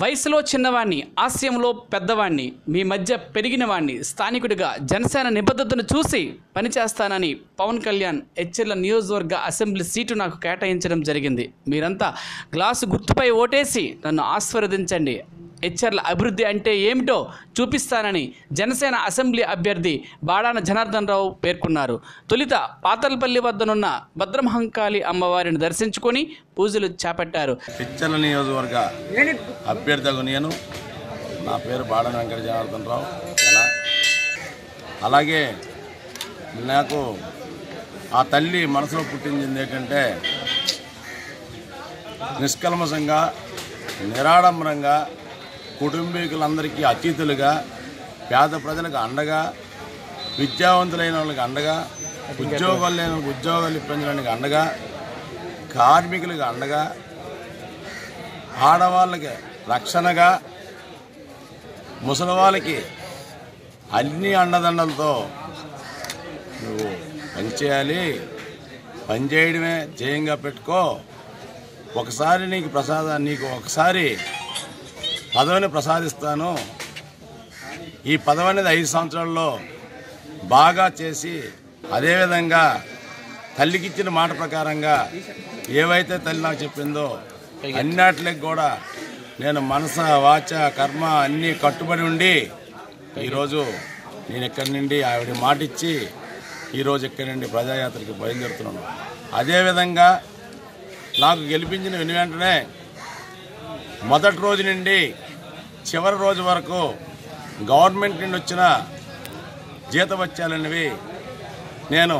వయసులో చిన్నవాణ్ణి ఆశయంలో పెద్దవాణ్ణి మీ మధ్య పెరిగిన వాణ్ణి స్థానికుడిగా జనసేన నిబద్ధతను చూసి పనిచేస్తానని పవన్ కళ్యాణ్ హెచ్చర్ల నియోజకవర్గ అసెంబ్లీ సీటు నాకు కేటాయించడం జరిగింది. మీరంతా గ్లాసు గుర్తుపై ఓటేసి నన్ను ఆశీర్వదించండి. హెచ్ఆర్ల అభివృద్ధి అంటే ఏమిటో చూపిస్తానని జనసేన అసెంబ్లీ అభ్యర్థి బాడాన జనార్దన్ రావు పేర్కొన్నారు. తొలిత పాతలపల్లి వద్దనున్న భద్రమహంకాళి అమ్మవారిని దర్శించుకొని పూజలు చేపట్టారు. పిచ్చల నియోజకవర్గ అభ్యర్థిగా నేను. నా పేరు బాడన వెంకట జనార్దన్ రావు. అలాగే నాకు ఆ తల్లి మనసులో పుట్టింది ఏంటంటే నిష్కల్మషంగా నిరాడంబరంగా కుటుంబీకులందరికీ అతిథులుగా పేద ప్రజలకు అండగా విద్యావంతులైన వాళ్ళకి అండగా ఉద్యోగాలు లేని వాళ్ళకి ఉద్యోగాలు ఇప్పించడానికి అండగా కార్మికులకు అండగా ఆడవాళ్ళకి రక్షణగా ముసలివాళ్ళకి అన్ని అండదండలతో నువ్వు పనిచేయాలి పనిచేయడమే ధ్యేయంగా పెట్టుకో. ఒకసారి నీకు ప్రసాదాన్ని నీకు ఒకసారి పదవిని ప్రసాదిస్తాను. ఈ పదవి అనేది ఐదు సంవత్సరాల్లో బాగా చేసి అదేవిధంగా తల్లికిచ్చిన మాట ప్రకారంగా ఏవైతే తల్లి నాకు చెప్పిందో అన్నిటికి కూడా నేను మనస వాచ కర్మ అన్నీ కట్టుబడి ఉండి ఈరోజు నేను ఇక్కడి నుండి ఆవిడ మాట ఇచ్చి ఈరోజు ఇక్కడి నుండి ప్రజాయాత్రకి బయలుదేరుతున్నాను. అదేవిధంగా నాకు గెలిపించిన వెను వెంటనే మొదటి రోజు నుండి చివరి రోజు వరకు గవర్నమెంట్ నుండి వచ్చిన జీతవత్యాలనేవి నేను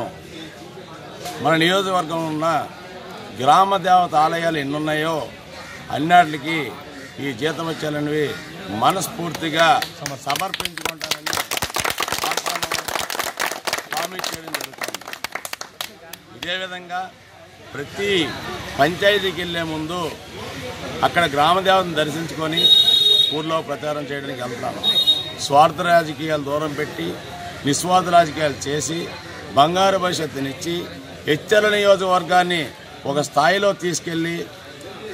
మన నియోజకవర్గంలో ఉన్న గ్రామ దేవత ఆలయాలు ఎన్ని ఉన్నాయో అన్నిటికి ఈ జీతవత్యాలనేవి మనస్ఫూర్తిగా సమర్పించుకుంటానని హామీ చేయడం జరుగుతుంది. ఇదే విధంగా ప్రతి పంచాయతీకి వెళ్ళే ముందు అక్కడ గ్రామదేవతను దర్శించుకొని ఊర్లో ప్రచారం చేయడానికి వెళ్తాను స్వార్థ రాజకీయాలు దూరం పెట్టి నిస్వార్థ రాజకీయాలు చేసి బంగారు భవిష్యత్తునిచ్చి హెచ్చల నియోజకవర్గాన్ని ఒక స్థాయిలో తీసుకెళ్ళి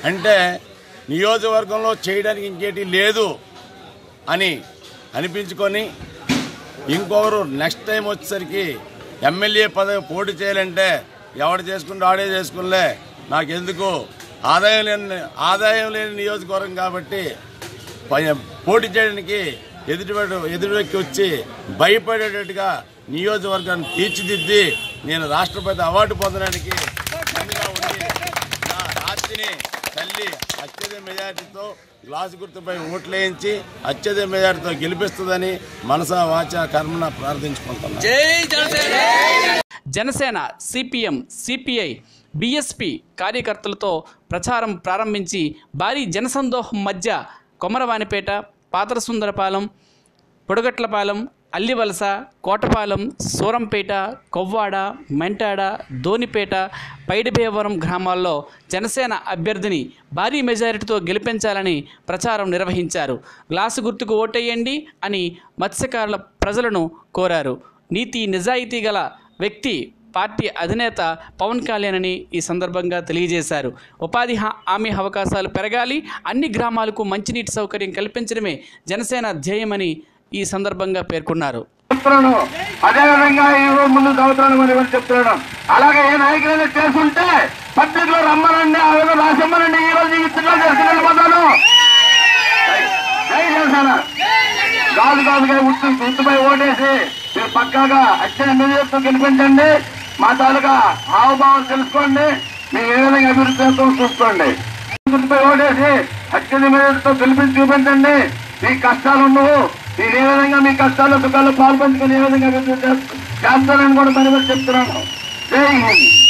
అంటే నియోజకవర్గంలో చేయడానికి ఇంకేటి లేదు అని అనిపించుకొని ఇంకొకరు నెక్స్ట్ టైం వచ్చేసరికి ఎమ్మెల్యే పదవి పోటీ చేయాలంటే ఎవడు చేసుకుంటే ఆడే చేసుకునిలే. నాకెందుకు? ఆదాయం లేని ఆదాయం లేని నియోజకవర్గం కాబట్టి పోటీ చేయడానికి ఎదుటి ఎదుటికి వచ్చి భయపడేటట్టుగా నియోజకవర్గాన్ని తీర్చిదిద్ది నేను రాష్ట్రపతి అవార్డు పొందడానికి ఉండి నా రాత్రిని తల్లి అత్యధిక మెజార్టీతో గ్లాసు గుర్తుపై ఓట్లేయించి అత్యధిక మెజార్టీతో గెలిపిస్తుందని మనసా వాచ కర్మన ప్రార్థించుకుంటున్నాను. జనసేన సిపిఎం సిపిఐ బీఎస్పీ కార్యకర్తలతో ప్రచారం ప్రారంభించి భారీ జనసందోహం మధ్య కొమరవానిపేట పాతరసుందరపాలెం పొడగట్లపాలెం అల్లివలస కోటపాలెం సూరంపేట కొవ్వాడ మెంటాడ ధోనిపేట పైడిభేవరం గ్రామాల్లో జనసేన అభ్యర్థిని భారీ మెజారిటీతో గెలిపించాలని ప్రచారం నిర్వహించారు. గ్లాసు గుర్తుకు ఓటేయండి అని మత్స్యకారుల ప్రజలను కోరారు. నీతి నిజాయితీ గల వ్యక్తి పార్టీ అధినేత పవన్ కళ్యాణ్ అని ఈ సందర్భంగా తెలియజేశారు. ఉపాధి హా- హామీ అవకాశాలు పెరగాలి అన్ని గ్రామాలకు మంచినీటి సౌకర్యం కల్పించడమే జనసేన ధ్యేయమని ఈ సందర్భంగా పేర్కొన్నారు. అదేవిధంగా అదే విధంగా ముందు చదువుతున్నాను మరి చెప్తున్నాను. అలాగే ఏ నాయకులైనా చేసుంటే పత్రికలో రమ్మనండి ఆ విధంగా రాసిమ్మనండి. ఈ రోజు ఈ చిన్న కాదు కాదుగా గుర్తు గుర్తుపై ఓటేసి మీరు పక్కాగా అత్యంత మెజార్టీతో కనిపించండి మా తాలూకా హావభావం తెలుసుకోండి. మేము ఏ విధంగా అభివృద్ధి చేస్తామో చూసుకోండి. గుర్తుపై ఓటేసి అత్యంత మెజార్టీతో గెలిపించి చూపించండి. మీ కష్టాలు ఉండవు మీరు ఏ విధంగా మీ కష్టాలు సుఖాల్లో పాల్పంచుకొని ఏ విధంగా అభివృద్ధి చేస్తా- కూడా మరి చెప్తున్నాను జై హింద్.